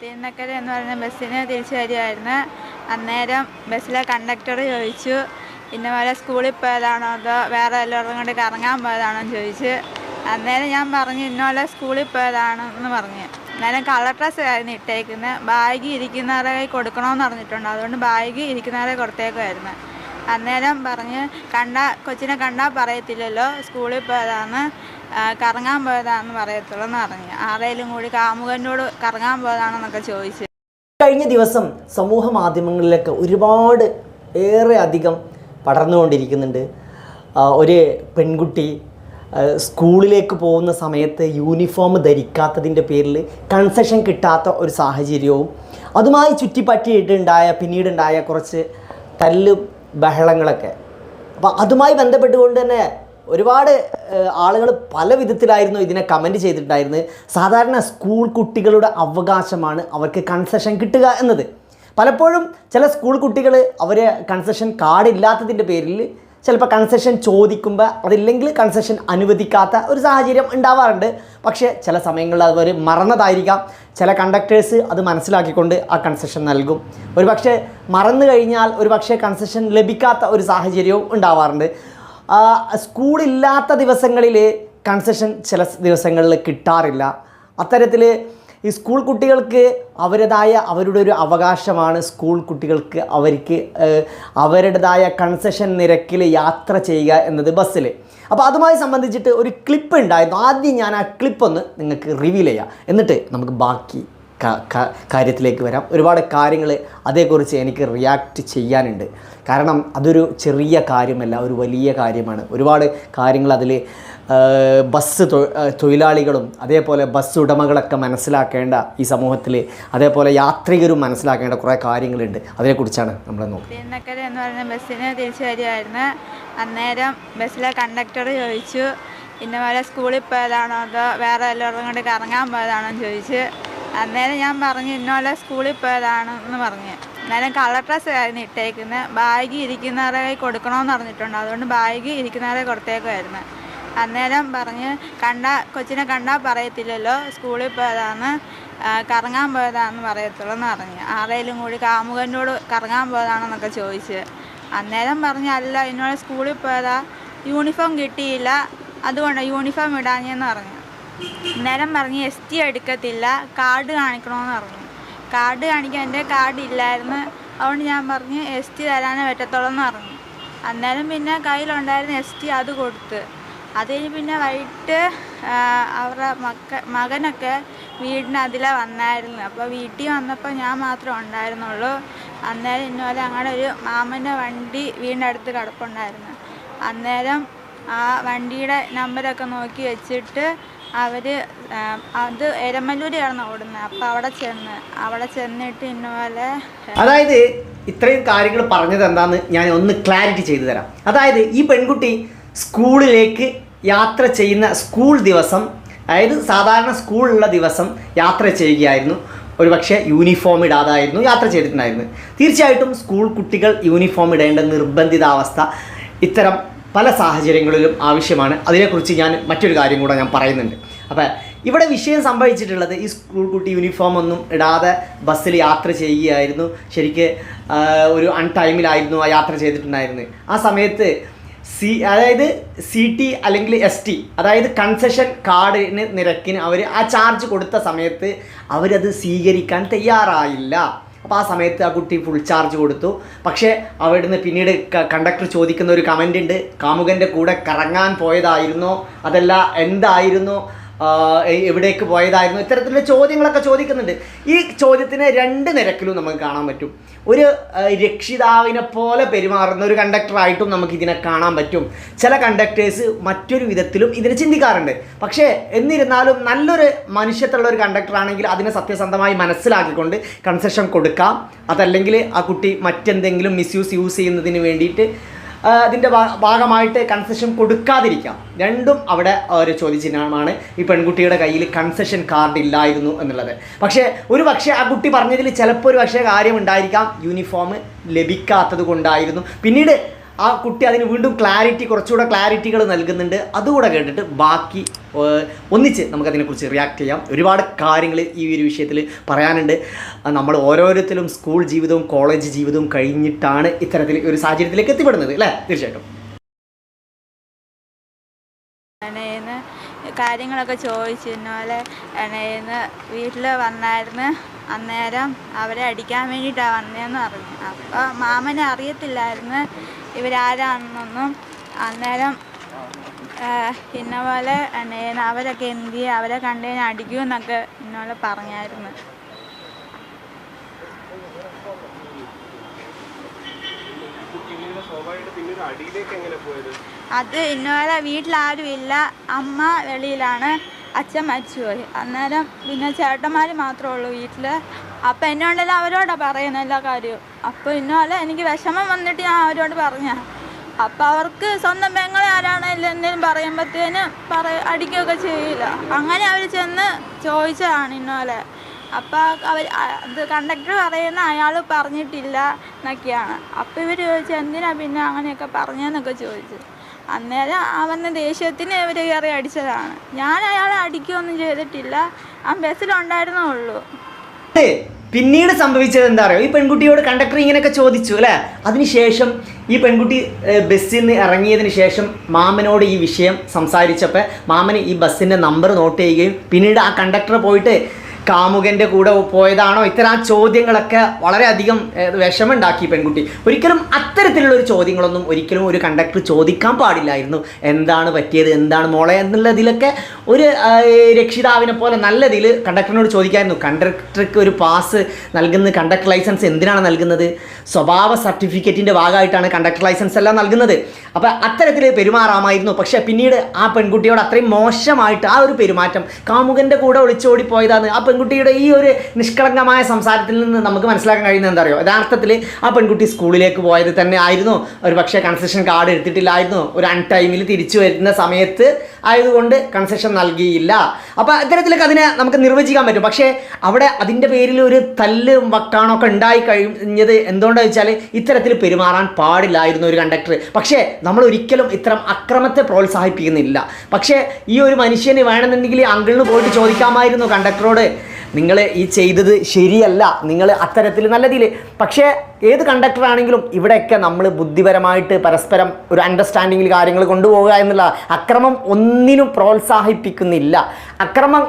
തിരുനക്കര എന്ന് പറയുന്ന ബസ്സിന് തിരിച്ചു വരികയായിരുന്നു അന്നേരം ബസ്സിലെ കണ്ടക്ടർ ചോദിച്ചു ഇന്ന പോലെ സ്കൂളിൽ പോയതാണോ അതോ വേറെ എല്ലാവരും കൊണ്ട് കറങ്ങാൻ പോയതാണോ? എന്ന് ചോദിച്ചു അന്നേരം ഞാൻ പറഞ്ഞു ഇന്നോലെ സ്കൂളിൽ പോയതാണെന്ന് പറഞ്ഞു. അന്നേരം കളർ ഡ്രസ്സ് ആയിരുന്നു ഇട്ടേക്കുന്നത് ബാഗ് ഇരിക്കുന്നവരെ കൊടുക്കണമെന്ന് പറഞ്ഞിട്ടുണ്ട് അതുകൊണ്ട് ബാഗ് ഇരിക്കുന്നവരെ കൊടുത്തേക്കുമായിരുന്നു അന്നേരം പറഞ്ഞ് കണ്ട കൊച്ചിനെ കണ്ടാൽ പറയത്തില്ലല്ലോ സ്കൂളിൽ പോയതാണ് കറങ്ങാൻ പോയതാണെന്ന് പറയത്തുള്ളൂ എന്ന് പറഞ്ഞു. ആരേലും കൂടി കാമുകനോട് കറങ്ങാൻ പോയതാണെന്നൊക്കെ ചോദിച്ചു. കഴിഞ്ഞ ദിവസം സമൂഹ മാധ്യമങ്ങളിലൊക്കെ ഒരുപാട് ഏറെ അധികം പടർന്നുകൊണ്ടിരിക്കുന്നുണ്ട്. ഒരു പെൺകുട്ടി സ്കൂളിലേക്ക് പോകുന്ന സമയത്ത് യൂണിഫോം ധരിക്കാത്തതിന്റെ പേരിൽ കൺസെഷൻ കിട്ടാത്ത ഒരു സാഹചര്യവും അതുമായി ചുറ്റിപ്പറ്റിയിട്ടുണ്ടായ പിന്നീടുണ്ടായ കുറച്ച് തല്ലും ബഹളങ്ങളൊക്കെ. അപ്പോൾ അതുമായി ബന്ധപ്പെട്ടുകൊണ്ട് തന്നെ ഒരുപാട് ആളുകൾ പല വിധത്തിലായിരുന്നു ഇതിനെ കമന്റ് ചെയ്തിട്ടുണ്ടായിരുന്നത്. സാധാരണ സ്കൂൾ കുട്ടികളുടെ അവകാശമാണ് അവർക്ക് കൺസെഷൻ കിട്ടുക എന്നത്. പലപ്പോഴും ചില സ്കൂൾ കുട്ടികൾ അവർ കൺസെഷൻ കാർഡ് ഇല്ലാത്തതിന്റെ പേരിൽ ചിലപ്പോൾ കൺസെഷൻ ചോദിക്കുമ്പോൾ അതില്ലെങ്കിൽ കൺസെഷൻ അനുവദിക്കാത്ത ഒരു സാഹചര്യം ഉണ്ടാവാറുണ്ട്. പക്ഷേ ചില സമയങ്ങളിൽ അവർ മറന്നതായിരിക്കാം. ചില കണ്ടക്ടേഴ്സ് അത് മനസ്സിലാക്കിക്കൊണ്ട് ആ കൺസെഷൻ നൽകും. ഒരു പക്ഷേ മറന്നു കഴിഞ്ഞാൽ ഒരു പക്ഷേ കൺസെഷൻ ലഭിക്കാത്ത ഒരു സാഹചര്യവും ഉണ്ടാവാറുണ്ട്. സ്കൂളില്ലാത്ത ദിവസങ്ങളിൽ കൺസെഷൻ ചില ദിവസങ്ങളിൽ കിട്ടാറില്ല. അത്തരത്തിൽ ഈ സ്കൂൾ കുട്ടികൾക്ക് അവരുടേതായ അവരുടെ ഒരു അവകാശമാണ് സ്കൂൾ കുട്ടികൾക്ക് അവർക്ക് അവരുടേതായ കൺസെഷൻ നിരക്കിൽ യാത്ര ചെയ്യുക എന്നത് ബസ്സിൽ അപ്പോൾ അതുമായി സംബന്ധിച്ചിട്ട് ഒരു ക്ലിപ്പ് ഉണ്ടായിരുന്നു. ആദ്യം ഞാൻ ആ ക്ലിപ്പ് ഒന്ന് നിങ്ങൾക്ക് റിവീൽ ചെയ്യാം. എന്നിട്ട് നമുക്ക് ബാക്കി കാര്യത്തിലേക്ക് വരാം. ഒരുപാട് കാര്യങ്ങൾ അതേക്കുറിച്ച് എനിക്ക് റിയാക്ട് ചെയ്യാനുണ്ട്. കാരണം അതൊരു ചെറിയ കാര്യമല്ല ഒരു വലിയ കാര്യമാണ്. ഒരുപാട് കാര്യങ്ങൾ അതിൽ ബസ് തൊഴിലാളികളും അതേപോലെ ബസ് ഉടമകളൊക്കെ മനസ്സിലാക്കേണ്ട ഈ സമൂഹത്തിൽ അതേപോലെ യാത്രികരും മനസ്സിലാക്കേണ്ട കുറേ കാര്യങ്ങളുണ്ട്. അതിനെക്കുറിച്ചാണ് നമ്മൾ നോക്കുന്നത് തിരുനക്കര എന്ന് പറഞ്ഞ ബസ്സിന് തിരിച്ചു വരികയായിരുന്നു അന്നേരം ബസ്സിലെ കണ്ടക്ടർ ചോദിച്ചു ഇന്ന പോലെ സ്കൂളിൽ പോയതാണോ അതോ വേറെ എല്ലാവരും കൊണ്ട് കറങ്ങാൻ പോയതാണോ? എന്ന് ചോദിച്ചു അന്നേരം ഞാൻ പറഞ്ഞു ഇന്നോലെ സ്കൂളിൽ പോയതാണെന്ന് പറഞ്ഞു. അന്നേരം കളർ ഡ്രസ്സ് ആയിരുന്നു ഇട്ടേക്കുന്നത് ബാഗ് ഇരിക്കുന്നവരെ കൊടുക്കണമെന്ന് പറഞ്ഞിട്ടുണ്ട് അതുകൊണ്ട് ബാഗ് ഇരിക്കുന്നവരെ കൊടുത്തേക്കുമായിരുന്നു അന്നേരം പറഞ്ഞ് കണ്ട കൊച്ചിനെ കണ്ടാൽ പറയത്തില്ലല്ലോ സ്കൂളിൽ പോയതാണ് കറങ്ങാൻ പോയതാണെന്ന് പറയത്തുള്ളൂ എന്ന് പറഞ്ഞു. ആരേലും കൂടി കാമുകനോട് കറങ്ങാൻ പോയതാണെന്നൊക്കെ ചോദിച്ച്. അന്നേരം പറഞ്ഞു അല്ല സ്കൂളിൽ പോയതാ യൂണിഫോം കിട്ടിയില്ല അതുകൊണ്ട് യൂണിഫോം ഇടാഞ്ഞെന്ന് പറഞ്ഞു. അന്നേരം പറഞ്ഞ് എസ് ടി എടുക്കത്തില്ല കാർഡ് കാണിക്കണമെന്ന് പറഞ്ഞു. കാർഡ് കാണിക്കാൻ എന്റെ കാർഡ് ഇല്ലായിരുന്നു അതുകൊണ്ട് ഞാൻ പറഞ്ഞ് എസ് ടി തരാനേ പറ്റത്തുള്ളൂ എന്ന് പറഞ്ഞു. അന്നേരം പിന്നെ കയ്യിലുണ്ടായിരുന്ന എസ് ടി അത് കൊടുത്ത്. അത് കഴിഞ്ഞ് പിന്നെ വൈകിട്ട് അവരുടെ മക്ക മകനൊക്കെ വീടിന് അതിലെ വന്നായിരുന്നു. അപ്പോൾ വീട്ടിൽ വന്നപ്പോൾ ഞാൻ മാത്രം ഉണ്ടായിരുന്നുള്ളൂ. അന്നേരം ഇന്നോലെ അങ്ങനെ ഒരു മാമന്റെ വണ്ടി വീടിന്റെ അടുത്ത് കിടപ്പുണ്ടായിരുന്നു. അന്നേരം ആ വണ്ടിയുടെ നമ്പരൊക്കെ നോക്കി വെച്ചിട്ട് അവർ അത് എരമല്ലൂരിയാണ് ഓടുന്നത്. അപ്പോൾ അവിടെ ചെന്ന് അവിടെ ചെന്നിട്ട് ഇന്നോലെ അതായത് ഇത്രയും കാര്യങ്ങൾ പറഞ്ഞത് എന്താന്ന് ഞാൻ ഒന്ന് ക്ലാരിറ്റി ചെയ്തു തരാം. അതായത് ഈ പെൺകുട്ടി സ്കൂളിലേക്ക് യാത്ര ചെയ്യുന്ന സ്കൂൾ ദിവസം അതായത് സാധാരണ സ്കൂളുള്ള ദിവസം യാത്ര ചെയ്യുകയായിരുന്നു. ഒരുപക്ഷെ യൂണിഫോം ഇടാതായിരുന്നു യാത്ര ചെയ്തിട്ടുണ്ടായിരുന്നു. തീർച്ചയായിട്ടും സ്കൂൾ കുട്ടികൾ യൂണിഫോം ഇടേണ്ട നിർബന്ധിതാവസ്ഥ ഇത്തരം പല സാഹചര്യങ്ങളിലും ആവശ്യമാണ്. അതിനെക്കുറിച്ച് ഞാൻ മറ്റൊരു കാര്യം കൂടെ ഞാൻ പറയുന്നുണ്ട്. അപ്പോൾ ഇവിടെ വിഷയം സംഭവിച്ചിട്ടുള്ളത് ഈ സ്കൂൾ കുട്ടി യൂണിഫോം ഒന്നും ഇടാതെ ബസ്സിൽ യാത്ര ചെയ്യുകയായിരുന്നു. ശരിക്ക് ഒരു അൺ ടൈമിലായിരുന്നു ആ യാത്ര ചെയ്തിട്ടുണ്ടായിരുന്നത്. ആ സമയത്ത് സി അതായത് സി ടി അല്ലെങ്കിൽ എസ് ടി അതായത് കൺസെഷൻ കാർഡിന് നിരക്കിന് അവർ ആ ചാർജ് കൊടുത്ത സമയത്ത് അവരത് സ്വീകരിക്കാൻ തയ്യാറായില്ല. അപ്പോൾ ആ സമയത്ത് ആ കുട്ടി ഫുൾ ചാർജ് കൊടുത്തു. പക്ഷേ അവിടുന്ന് പിന്നീട് കണ്ടക്ടർ ചോദിക്കുന്ന ഒരു കമന്റ് ഉണ്ട്. കാമുകന്റെ കൂടെ കറങ്ങാൻ പോയതായിരുന്നോ. അതല്ല എന്തായിരുന്നു? എവിടേക്ക് പോയതായിരുന്നു? ഇത്തരത്തിലുള്ള ചോദ്യങ്ങളൊക്കെ ചോദിക്കുന്നുണ്ട്. ഈ ചോദ്യത്തിന് രണ്ട് നിരക്കിലും നമുക്ക് കാണാൻ പറ്റും. ഒരു രക്ഷിതാവിനെ പോലെ പെരുമാറുന്ന ഒരു കണ്ടക്ടറായിട്ടും നമുക്ക് ഇതിനെ കാണാൻ പറ്റും. ചില കണ്ടക്ടേഴ്സ് മറ്റൊരു വിധത്തിലും ഇതിനെ ചിന്തിക്കാറുണ്ട്. പക്ഷേ എന്നിരുന്നാലും നല്ലൊരു മനുഷ്യത്തുള്ള ഒരു കണ്ടക്ടറാണെങ്കിൽ അതിനെ സത്യസന്ധമായി മനസ്സിലാക്കിക്കൊണ്ട് കൺസെഷൻ കൊടുക്കാം. അതല്ലെങ്കിൽ ആ കുട്ടി മറ്റെന്തെങ്കിലും മിസ്യൂസ് യൂസ് ചെയ്യുന്നതിന് വേണ്ടിയിട്ട് അതിന്റെ ഭാഗമായിട്ട് കൺസെഷൻ കൊടുക്കാതിരിക്കാം. രണ്ടും അവിടെ ഒരു ചോദ്യചിഹ്നമാണ് ഈ പെൺകുട്ടിയുടെ കയ്യിൽ കൺസെഷൻ കാർഡ് ഇല്ലായിരുന്നു എന്നുള്ളത്. പക്ഷേ ഒരു പക്ഷേ ആ കുട്ടി പറഞ്ഞതിൽ ചിലപ്പോൾ ഒരു പക്ഷേ കാര്യം ഉണ്ടായിരിക്കാം യൂണിഫോം ലഭിക്കാത്തത് കൊണ്ടായിരുന്നു. പിന്നീട് ആ കുട്ടി അതിന് വീണ്ടും ക്ലാരിറ്റി കുറച്ചുകൂടെ ക്ലാരിറ്റികൾ നൽകുന്നുണ്ട്. അതുകൂടെ കേട്ടിട്ട് ബാക്കി ഒന്നിച്ച് നമുക്കതിനെക്കുറിച്ച് റിയാക്ട് ചെയ്യാം. ഒരുപാട് കാര്യങ്ങൾ ഈ ഒരു വിഷയത്തിൽ പറയാനുണ്ട്. നമ്മൾ ഓരോരുത്തരും സ്കൂൾ ജീവിതവും കോളേജ് ജീവിതവും കഴിഞ്ഞിട്ടാണ് ഇത്തരത്തിൽ ഒരു സാഹചര്യത്തിലേക്ക് എത്തിപ്പെടുന്നത് അല്ലേ? തീർച്ചയായിട്ടും. കാര്യങ്ങളൊക്കെ ചോദിച്ചു എണയിൽ നിന്ന് വീട്ടിൽ വന്നായിരുന്നു. അന്നേരം അവരെ അടിക്കാൻ വേണ്ടിയിട്ടാണ് വന്നതെന്ന് പറഞ്ഞു. അപ്പോൾ മാമനെ അറിയത്തില്ലായിരുന്നു. ഇവരാരാണെന്നൊന്നും അന്നേരം ഇന്ന പോലെ അവരൊക്കെ എന്ത് ചെയ്യും? അവരെ കണ്ടതിന് അടിക്കുമെന്നൊക്കെ എന്നോട് പറഞ്ഞായിരുന്നു. പിന്നെ അത് ഇന്നോലെ വീട്ടിലാരും ഇല്ല അമ്മ വെളിയിലാണ്. അച്ഛൻ മരിച്ചുപോയി. അന്നേരം പിന്നെ ചേട്ടന്മാർ മാത്രമേ ഉള്ളൂ വീട്ടിൽ അപ്പം എന്നോടെല്ലാം അവരോട് പറയുന്നത് എല്ലാ കാര്യവും? അപ്പോൾ ഇന്നോലെ എനിക്ക് വിഷമം വന്നിട്ട് ഞാൻ അവരോട് പറഞ്ഞ അപ്പം അവർക്ക് സ്വന്തം പെങ്ങളെ ആരാണെങ്കിലും എന്തെങ്കിലും പറയുമ്പോഴത്തേന് പറ അടിക്കുകയൊക്കെ ചെയ്യില്ല. അങ്ങനെ അവർ ചെന്ന് ചോദിച്ചതാണ് ഇന്നോലെ. അപ്പോൾ അവർ ഇത് കണ്ടക്ടർ പറയുന്ന അയാൾ പറഞ്ഞിട്ടില്ല എന്നൊക്കെയാണ്. അപ്പോൾ ഇവർ ചോദിച്ചു എന്തിനാണ് പിന്നെ അങ്ങനെയൊക്കെ പറഞ്ഞതെന്നൊക്കെ ചോദിച്ചു. അന്നേരം അവന്റെ ദേഷ്യത്തിന് ഇവർ കയറി അടിച്ചതാണ്. ഞാൻ അയാളെ അടിക്കുകയൊന്നും ചെയ്തിട്ടില്ല. ആ ബസ്സിലുണ്ടായിരുന്നേ ഉള്ളൂ. പിന്നീട് സംഭവിച്ചത് എന്താ പറയുക ഈ പെൺകുട്ടിയോട് കണ്ടക്ടർ ഇങ്ങനെയൊക്കെ ചോദിച്ചു അല്ലേ? അതിനുശേഷം ഈ പെൺകുട്ടി ബസ്സിൽ നിന്ന് ഇറങ്ങിയതിന് ശേഷം മാമനോട് ഈ വിഷയം സംസാരിച്ചപ്പോൾ മാമന് ഈ ബസ്സിന്റെ നമ്പർ നോട്ട് ചെയ്യുകയും പിന്നീട് ആ കണ്ടക്ടർ പോയിട്ട് കാമുകന്റെ കൂടെ പോയതാണോ? ഇത്തരം ആ ചോദ്യങ്ങളൊക്കെ വളരെയധികം വിഷമുണ്ടാക്കി പെൺകുട്ടി. ഒരിക്കലും അത്തരത്തിലുള്ള ഒരു ചോദ്യങ്ങളൊന്നും ഒരിക്കലും ഒരു കണ്ടക്ടർ ചോദിക്കാൻ പാടില്ലായിരുന്നു. എന്താണ് പറ്റിയത്? എന്താണ് മോളെ എന്നുള്ളതിലൊക്കെ ഒരു രക്ഷിതാവിനെ പോലെ നല്ല ഇതിൽ കണ്ടക്ടറിനോട് ചോദിക്കായിരുന്നു. കണ്ടക്ടർക്ക് ഒരു പാസ് നൽകുന്ന കണ്ടക്ടർ ലൈസൻസ് എന്തിനാണ് നൽകുന്നത്? സ്വഭാവ സർട്ടിഫിക്കറ്റിന്റെ ഭാഗമായിട്ടാണ് കണ്ടക്ടർ ലൈസൻസ് എല്ലാം നൽകുന്നത്. അപ്പോൾ അത്തരത്തിൽ പെരുമാറാമായിരുന്നു. പക്ഷേ പിന്നീട് ആ പെൺകുട്ടിയോട് അത്രയും മോശമായിട്ട് ആ ഒരു പെരുമാറ്റം കാമുകന്റെ കൂടെ ഒളിച്ചോടി പോയതാണ് ആ പെൺകുട്ടിയുടെ ഈ ഒരു നിഷ്കളങ്കമായ സംസാരത്തിൽ നിന്ന് നമുക്ക് മനസ്സിലാക്കാൻ കഴിയുന്നത് എന്താ അറിയോ? യഥാർത്ഥത്തിൽ ആ പെൺകുട്ടി സ്കൂളിലേക്ക് പോയത് തന്നെ ആയിരുന്നു ഒരു പക്ഷേ കൺസെഷൻ കാർഡ് എടുത്തിട്ടില്ലായിരുന്നു. ഒരു അൺ ടൈമിൽ തിരിച്ചു വരുന്ന സമയത്ത് ആയതുകൊണ്ട് കൺസെഷൻ നൽകിയില്ല. അപ്പോൾ ഇത്തരത്തിലൊക്കെ അതിനെ നമുക്ക് നിർവചിക്കാൻ പറ്റും. പക്ഷേ അവിടെ അതിന്റെ പേരിൽ ഒരു തല്ല് വക്കാണൊക്കെ ഉണ്ടായി കഴിഞ്ഞത് എന്തുകൊണ്ടാണ് വെച്ചാൽ ഇത്തരത്തിൽ പെരുമാറാൻ പാടില്ലായിരുന്നു ഒരു കണ്ടക്ടർ പക്ഷേ നമ്മൾ ഒരിക്കലും ഇത്തരം അക്രമത്തെ പ്രോത്സാഹിപ്പിക്കുന്നില്ല. പക്ഷേ ഈ ഒരു മനുഷ്യന് വേണമെന്നുണ്ടെങ്കിൽ അങ്കിളിന് പോയിട്ട് ചോദിക്കാമായിരുന്നു കണ്ടക്ടറോട് നിങ്ങൾ ഈ ചെയ്തത് ശരിയല്ല. നിങ്ങൾ അത്തരത്തിൽ നല്ലതിൽ പക്ഷേ ഏത് കണ്ടക്ടർ ആണെങ്കിലും ഇവിടെയൊക്കെ നമ്മൾ ബുദ്ധിപരമായിട്ട് പരസ്പരം ഒരു അണ്ടർസ്റ്റാൻഡിങ്ങിൽ കാര്യങ്ങൾ കൊണ്ടുപോകുക എന്നുള്ള അക്രമം ഒന്നിനും പ്രോത്സാഹിപ്പിക്കുന്നില്ല. അക്രമം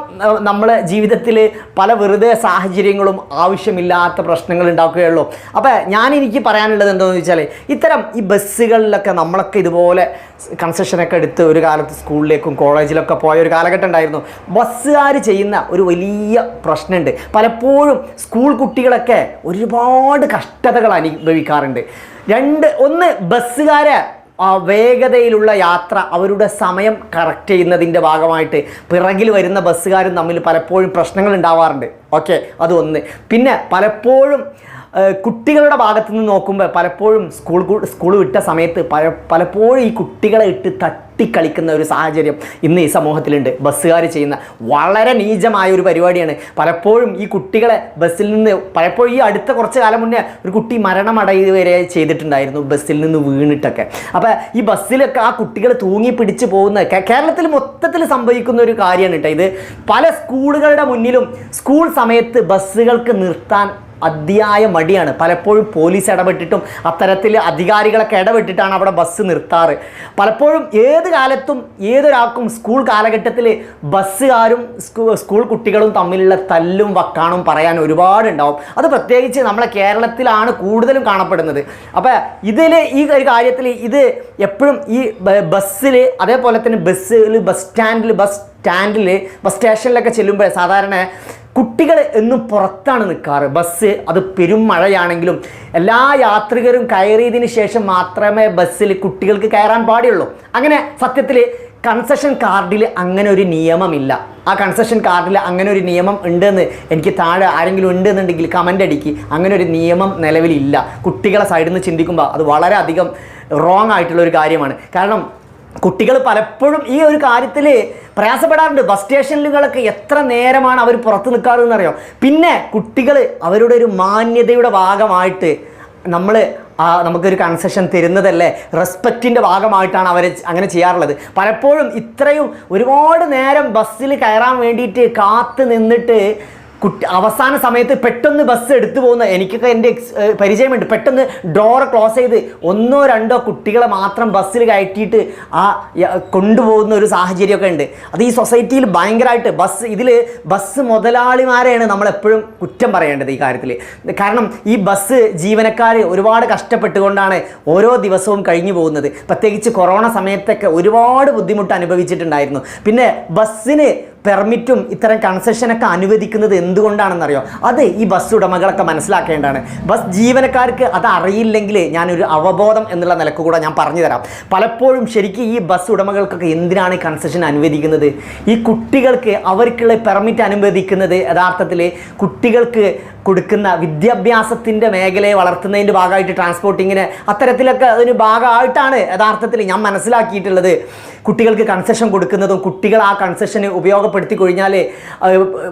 നമ്മളെ ജീവിതത്തിൽ പല വെറുതെ സാഹചര്യങ്ങളും ആവശ്യമില്ലാത്ത പ്രശ്നങ്ങൾ ഉണ്ടാക്കുകയുള്ളൂ. അപ്പോൾ ഞാൻ എനിക്ക് പറയാനുള്ളത് എന്താണെന്ന് വെച്ചാൽ ഇത്തരം ഈ ബസ്സുകളിലൊക്കെ നമ്മളൊക്കെ ഇതുപോലെ കൺസെഷനൊക്കെ എടുത്ത് ഒരു കാലത്ത് സ്കൂളിലേക്കും കോളേജിലൊക്കെ പോയ ഒരു കാലഘട്ടം ഉണ്ടായിരുന്നു. ബസ്സുകാർ ചെയ്യുന്ന ഒരു വലിയ പ്രശ്നമുണ്ട്. പലപ്പോഴും സ്കൂൾ കുട്ടികളൊക്കെ ഒരുപാട് കഷ്ടതകൾ അനുഭവിക്കാറുണ്ട്. രണ്ട് ഒന്ന് ബസ്സുകാരെ വേഗതയിലുള്ള യാത്ര അവരുടെ സമയം കറക്റ്റ് ചെയ്യുന്നതിന്റെ ഭാഗമായിട്ട് പിറകിൽ വരുന്ന ബസ്സുകാരും തമ്മിൽ പലപ്പോഴും പ്രശ്നങ്ങൾ ഉണ്ടാവാറുണ്ട്. ഓക്കെ അത് പിന്നെ പലപ്പോഴും കുട്ടികളുടെ ഭാഗത്തു നിന്ന് നോക്കുമ്പോൾ പലപ്പോഴും സ്കൂൾ സ്കൂൾ വിട്ട സമയത്ത് പല പലപ്പോഴും ഈ കുട്ടികളെ ഇട്ട് തട്ടിക്കളിക്കുന്ന ഒരു സാഹചര്യം ഇന്ന് ഈ സമൂഹത്തിലുണ്ട്. ബസ്സുകാർ ചെയ്യുന്ന വളരെ നീചമായ ഒരു പരിപാടിയാണ്. പലപ്പോഴും ഈ കുട്ടികളെ ബസ്സിൽ നിന്ന് പലപ്പോഴും ഈ അടുത്ത കുറച്ച് കാലം മുന്നേ ഒരു കുട്ടി മരണമടയുക വരെ ചെയ്തിട്ടുണ്ടായിരുന്നു ബസ്സിൽ നിന്ന് വീണിട്ടൊക്കെ. അപ്പോൾ ഈ ബസ്സിലൊക്കെ ആ കുട്ടികൾ തൂങ്ങി പിടിച്ച് പോകുന്ന കേരളത്തിൽ മൊത്തത്തിൽ സംഭവിക്കുന്ന ഒരു കാര്യമാണ് കേട്ടോ ഇത്. പല സ്കൂളുകളുടെ മുന്നിലും സ്കൂൾ സമയത്ത് ബസ്സുകൾക്ക് നിർത്താൻ അതിയായ മടിയാണ് പലപ്പോഴും പോലീസ് ഇടപെട്ടിട്ടും അത്തരത്തിൽ അധികാരികളൊക്കെ ഇടപെട്ടിട്ടാണ് അവിടെ ബസ് നിർത്താറ്. പലപ്പോഴും ഏത് കാലത്തും ഏതൊരാൾക്കും സ്കൂൾ കാലഘട്ടത്തിൽ ബസ്സുകാരും സ്കൂൾ കുട്ടികളും തമ്മിലുള്ള തല്ലും വക്കാണും പറയാൻ ഒരുപാടുണ്ടാവും. അത് പ്രത്യേകിച്ച് നമ്മളെ കേരളത്തിലാണ് കൂടുതലും കാണപ്പെടുന്നത്. അപ്പോൾ ഇതിൽ ഈ ഒരു കാര്യത്തിൽ ഇത് എപ്പോഴും ഈ ബസ്സിൽ അതേപോലെ തന്നെ ബസ്സിൽ ബസ് സ്റ്റാൻഡിൽ ബസ് സ്റ്റാൻഡിൽ ബസ് സ്റ്റേഷനിലൊക്കെ ചെല്ലുമ്പോൾ സാധാരണ കുട്ടികൾ എന്നും പുറത്താണ് നിൽക്കാറ് ബസ് അത് പെരും മഴയാണെങ്കിലും എല്ലാ യാത്രികരും കയറിയതിന് ശേഷം മാത്രമേ ബസ്സിൽ കുട്ടികൾക്ക് കയറാൻ പാടുള്ളൂ അങ്ങനെ സത്യത്തിൽ കൺസെഷൻ കാർഡിൽ അങ്ങനെ ഒരു നിയമമില്ല. ആ കൺസെഷൻ കാർഡിൽ അങ്ങനെ ഒരു നിയമം ഉണ്ടെന്ന് എനിക്ക് താഴെ ആരെങ്കിലും ഉണ്ടെന്നുണ്ടെങ്കിൽ കമന്റ് അടിക്ക്. അങ്ങനെ ഒരു നിയമം നിലവിലില്ല. കുട്ടികളെ സൈഡിൽ നിന്ന് ചിന്തിക്കുമ്പോൾ അത് വളരെയധികം റോങ് ആയിട്ടുള്ള ഒരു കാര്യമാണ്. കാരണം കുട്ടികൾ പലപ്പോഴും ഈ ഒരു കാര്യത്തിൽ പ്രയാസപ്പെടാറുണ്ട്. ബസ് സ്റ്റേഷനുകളൊക്കെ എത്ര നേരമാണ് അവർ പുറത്ത് നിൽക്കാറെന്ന് അറിയാം പിന്നെ കുട്ടികൾ അവരുടെ ഒരു മാന്യതയുടെ ഭാഗമായിട്ട് നമ്മൾ നമുക്കൊരു കൺസെഷൻ തരുന്നതല്ലേ? റെസ്പെക്റ്റിന്റെ ഭാഗമായിട്ടാണ് അവർ അങ്ങനെ ചെയ്യാറുള്ളത്. പലപ്പോഴും ഇത്രയും ഒരുപാട് നേരം ബസ്സിൽ കയറാൻ വേണ്ടിയിട്ട് കാത്ത് നിന്നിട്ട് കുട്ടി അവസാന സമയത്ത് പെട്ടെന്ന് ബസ് എടുത്തു പോകുന്ന എനിക്കൊക്കെ എന്റെ പരിചയമുണ്ട്. പെട്ടെന്ന് ഡോർ ക്ലോസ് ചെയ്ത് ഒന്നോ രണ്ടോ കുട്ടികളെ മാത്രം ബസ്സിൽ കയറ്റിയിട്ട് ആ കൊണ്ടുപോകുന്ന ഒരു സാഹചര്യമൊക്കെ ഉണ്ട്. അത് ഈ സൊസൈറ്റിയിൽ ഭയങ്കരമായിട്ട് ബസ് ഇതിൽ ബസ് മുതലാളിമാരെയാണ് നമ്മളെപ്പോഴും കുറ്റം പറയേണ്ടത് ഈ കാര്യത്തിൽ കാരണം ഈ ബസ് ജീവനക്കാർ ഒരുപാട് കഷ്ടപ്പെട്ടുകൊണ്ടാണ് ഓരോ ദിവസവും കഴിഞ്ഞു പോകുന്നത്. പ്രത്യേകിച്ച് കൊറോണ സമയത്തൊക്കെ ഒരുപാട് ബുദ്ധിമുട്ട് അനുഭവിച്ചിട്ടുണ്ടായിരുന്നു. പിന്നെ ബസ്സിന് പെർമിറ്റും ഇത്തരം കൺസെഷനൊക്കെ അനുവദിക്കുന്നത് എന്തുകൊണ്ടാണെന്നറിയോ? അത് ഈ ബസ് ഉടമകളൊക്കെ മനസ്സിലാക്കേണ്ടതാണ്. ബസ് ജീവനക്കാർക്ക് അത് അറിയില്ലെങ്കിൽ ഞാനൊരു അവബോധം എന്നുള്ള നിലയ്ക്ക് കൂടെ ഞാൻ പറഞ്ഞു തരാം. പലപ്പോഴും ശരിക്കും ഈ ബസ് ഉടമകൾക്കൊക്കെ എന്തിനാണ് കൺസെഷൻ അനുവദിക്കുന്നത്? ഈ കുട്ടികൾക്ക് അവർക്കുള്ള പെർമിറ്റ് അനുവദിക്കുന്നത് യഥാർത്ഥത്തിൽ കുട്ടികൾക്ക് കൊടുക്കുന്ന വിദ്യാഭ്യാസത്തിന്റെ മേഖലയെ വളർത്തുന്നതിന്റെ ഭാഗമായിട്ട് ട്രാൻസ്പോർട്ടിങ്ങിന് അത്തരത്തിലൊക്കെ അതിന് ഭാഗമായിട്ടാണ് യഥാർത്ഥത്തിൽ ഞാൻ മനസ്സിലാക്കിയിട്ടുള്ളത്. കുട്ടികൾക്ക് കൺസെഷൻ കൊടുക്കുന്നതും കുട്ടികൾ ആ കൺസെഷന് ഉപയോഗപ്പെടുത്തി കഴിഞ്ഞാൽ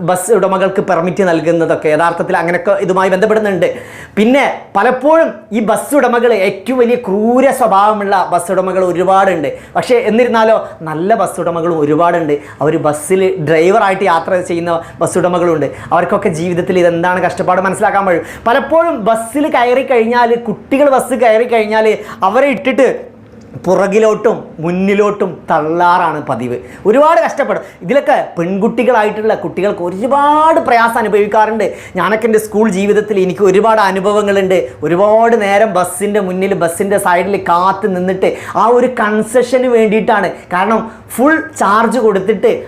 ബസ് ഉടമകൾക്ക് പെർമിറ്റ് നൽകുന്നതൊക്കെ യഥാർത്ഥത്തിൽ അങ്ങനെയൊക്കെ ഇതുമായി ബന്ധപ്പെടുന്നുണ്ട്. പിന്നെ പലപ്പോഴും ഈ ബസ് ഉടമകൾ ഏറ്റവും വലിയ ക്രൂര സ്വഭാവമുള്ള ബസ് ഉടമകൾ ഒരുപാടുണ്ട്. പക്ഷേ എന്നിരുന്നാലോ നല്ല ബസ് ഉടമകളും ഒരുപാടുണ്ട്. അവർ ബസ്സിൽ ഡ്രൈവറായിട്ട് യാത്ര ചെയ്യുന്ന ബസ് ഉടമകളുണ്ട്. അവർക്കൊക്കെ ജീവിതത്തിൽ ഇതെന്താണ് കഷ്ടപ്പാട് മനസ്സിലാക്കാൻ കഴിയും പലപ്പോഴും ബസ്സിൽ കയറി കഴിഞ്ഞാൽ കുട്ടികൾ ബസ് കയറി കഴിഞ്ഞാൽ അവരെ ഇട്ടിട്ട് പുറകിലോട്ടും മുന്നിലോട്ടും തള്ളാറാണ് പതിവ്. ഒരുപാട് കഷ്ടപ്പെടും. ഇതിലൊക്കെ പെൺകുട്ടികളായിട്ടുള്ള കുട്ടികൾക്ക് ഒരുപാട് പ്രയാസം അനുഭവിക്കാറുണ്ട്. ഞാനൊക്കെ എന്റെ സ്കൂൾ ജീവിതത്തിൽ എനിക്ക് ഒരുപാട് അനുഭവങ്ങളുണ്ട്. ഒരുപാട് നേരം ബസ്സിന്റെ മുന്നിൽ ബസ്സിന്റെ സൈഡിൽ കാത്ത് നിന്നിട്ട് ആ ഒരു കൺസെഷന് വേണ്ടിയിട്ടാണ്. കാരണം ഫുൾ ചാർജ് കൊടുത്തിട്ട്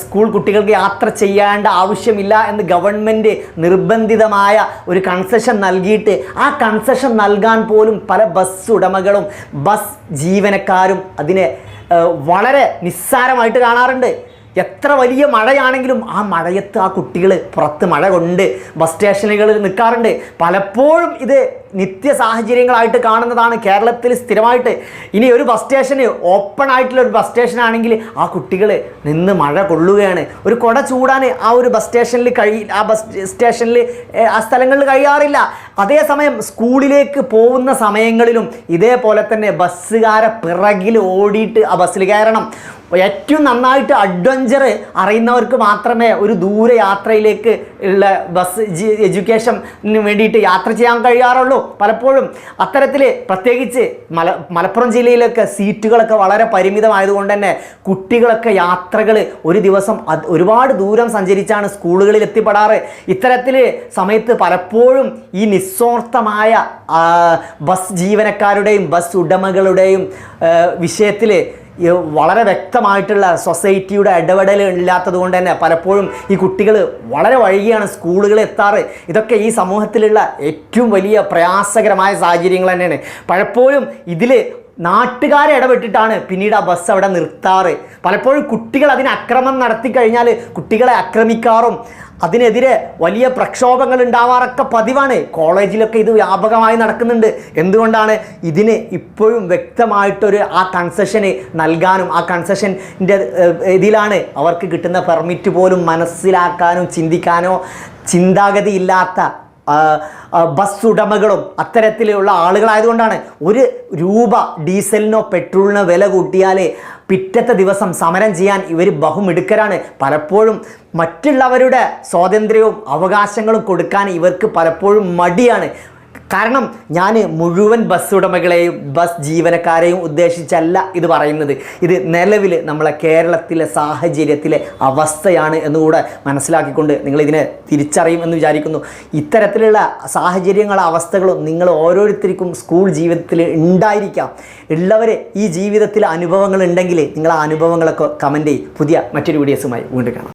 സ്കൂൾ കുട്ടികൾക്ക് യാത്ര ചെയ്യേണ്ട ആവശ്യമില്ല എന്ന് ഗവൺമെന്റ് നിർബന്ധിതമായ ഒരു കൺസെഷൻ നൽകിയിട്ട് ആ കൺസെഷൻ നൽകാൻ പോലും പല ബസ് ഉടമകളും ബസ് ജീവനക്കാരും അതിനെ വളരെ നിസ്സാരമായിട്ട് കാണാറുണ്ട്. എത്ര വലിയ മഴയാണെങ്കിലും ആ മഴയത്ത് ആ കുട്ടികൾ പുറത്ത് മഴ കൊണ്ട് ബസ് സ്റ്റേഷനുകളിൽ നിൽക്കാറുണ്ട്. പലപ്പോഴും ഇത് നിത്യ സാഹചര്യങ്ങളായിട്ട് കാണുന്നതാണ്. കേരളത്തിൽ സ്ഥിരമായിട്ട് ഇനി ഒരു ബസ് സ്റ്റേഷന് ഓപ്പൺ ആയിട്ടുള്ള ഒരു ബസ് സ്റ്റേഷൻ ആണെങ്കിൽ ആ കുട്ടികൾ നിന്ന് മഴ കൊള്ളുകയാണ്. ഒരു കുട ചൂടാൻ ആ ഒരു ബസ് സ്റ്റേഷനിൽ കഴി ആ ബസ് സ്റ്റേഷനിൽ ആ സ്ഥലങ്ങളിൽ കഴിയാറില്ല. അതേസമയം സ്കൂളിലേക്ക് പോകുന്ന സമയങ്ങളിലും ഇതേപോലെ തന്നെ ബസ്സുകാരെ പിറകിൽ ഓടിയിട്ട് ആ ബസ്സിൽ കയറണം. ഏറ്റവും നന്നായിട്ട് അഡ്വഞ്ചർ അറിയുന്നവർക്ക് മാത്രമേ ഒരു ദൂര യാത്രയിലേക്ക് ഉള്ള ബസ് എഡ്യൂക്കേഷൻ വേണ്ടിയിട്ട് യാത്ര ചെയ്യാൻ കഴിയാറുള്ളൂ. പലപ്പോഴും അത്തരത്തിൽ പ്രത്യേകിച്ച് മല മലപ്പുറം ജില്ലയിലൊക്കെ സീറ്റുകളൊക്കെ വളരെ പരിമിതമായതുകൊണ്ട് തന്നെ കുട്ടികളൊക്കെ യാത്രകൾ ഒരു ദിവസം ഒരുപാട് ദൂരം സഞ്ചരിച്ചാണ് സ്കൂളുകളിൽ എത്തിപ്പെടാറ്. ഇത്തരത്തിൽ സമയത്ത് പലപ്പോഴും ഈ നിസ്വാർത്ഥമായ ബസ് ജീവനക്കാരുടെയും ബസ് ഉടമകളുടെയും വിഷയത്തിൽ വളരെ വ്യക്തമായിട്ടുള്ള സൊസൈറ്റിയുടെ ഇടപെടൽ ഇല്ലാത്തത് കൊണ്ട് തന്നെ പലപ്പോഴും ഈ കുട്ടികൾ വളരെ വൈകിയാണ് സ്കൂളുകളിൽ എത്താറ്. ഇതൊക്കെ ഈ സമൂഹത്തിലുള്ള ഏറ്റവും വലിയ പ്രയാസകരമായ സാഹചര്യങ്ങൾ തന്നെയാണ്. പലപ്പോഴും ഇതിൽ നാട്ടുകാരെ ഇടപെട്ടിട്ടാണ് പിന്നീട് ആ ബസ് അവിടെ നിർത്താറ്. പലപ്പോഴും കുട്ടികൾ അതിന് അക്രമം നടത്തി കഴിഞ്ഞാൽ കുട്ടികളെ ആക്രമിക്കാറും. അതിനെതിരെ വലിയ പ്രക്ഷോഭങ്ങൾ ഉണ്ടാവാറൊക്കെ പതിവാണ്. കോളേജിലൊക്കെ ഇത് വ്യാപകമായി നടക്കുന്നുണ്ട്. എന്തുകൊണ്ടാണ് ഇതിന് ഇപ്പോഴും വ്യക്തമായിട്ടൊരു ആ കൺസെഷന് നൽകാനും ആ കൺസെഷന്റെ ഇതിലാണ് അവർക്ക് കിട്ടുന്ന പെർമിറ്റ് പോലും മനസ്സിലാക്കാനും ചിന്തിക്കാനോ ചിന്താഗതിയില്ലാത്ത ആ, ആ, ബസ് ഉടമകളും അത്തരത്തിലുള്ള ആളുകളായതുകൊണ്ടാണ് ഒരു രൂപ ഡീസലിനോ പെട്രോളിനോ വില കൂട്ടിയാലേ പിറ്റത്തെ ദിവസം സമരം ചെയ്യാൻ ഇവർ ബഹുമിടുക്കരാണ്. പലപ്പോഴും മറ്റുള്ളവരുടെ സ്വാതന്ത്ര്യവും അവകാശങ്ങളും കൊടുക്കാൻ ഇവർക്ക് പലപ്പോഴും മടിയാണ്. കാരണം ഞാൻ മുഴുവൻ ബസ് ഉടമകളെയും ബസ് ജീവനക്കാരെയും ഉദ്ദേശിച്ചല്ല ഇത് പറയുന്നത്. ഇത് നിലവിൽ നമ്മളെ കേരളത്തിലെ സാഹചര്യത്തിലെ അവസ്ഥയാണ് എന്നുകൂടെ മനസ്സിലാക്കിക്കൊണ്ട് നിങ്ങൾ ഇതിനെ തിരിച്ചറിയും എന്ന് വിചാരിക്കുന്നു. ഇത്തരത്തിലുള്ള സാഹചര്യങ്ങളും അവസ്ഥകളും നിങ്ങൾ ഓരോരുത്തർക്കും സ്കൂൾ ജീവിതത്തിൽ ഉണ്ടായിരിക്കാം. ഉള്ളവർ ഈ ജീവിതത്തിൽ അനുഭവങ്ങൾ ഉണ്ടെങ്കിൽ നിങ്ങൾ ആ അനുഭവങ്ങളൊക്കെ കമന്റ് ചെയ്യും. പുതിയ മറ്റൊരു വീഡിയോസുമായി വീണ്ടും കാണാം.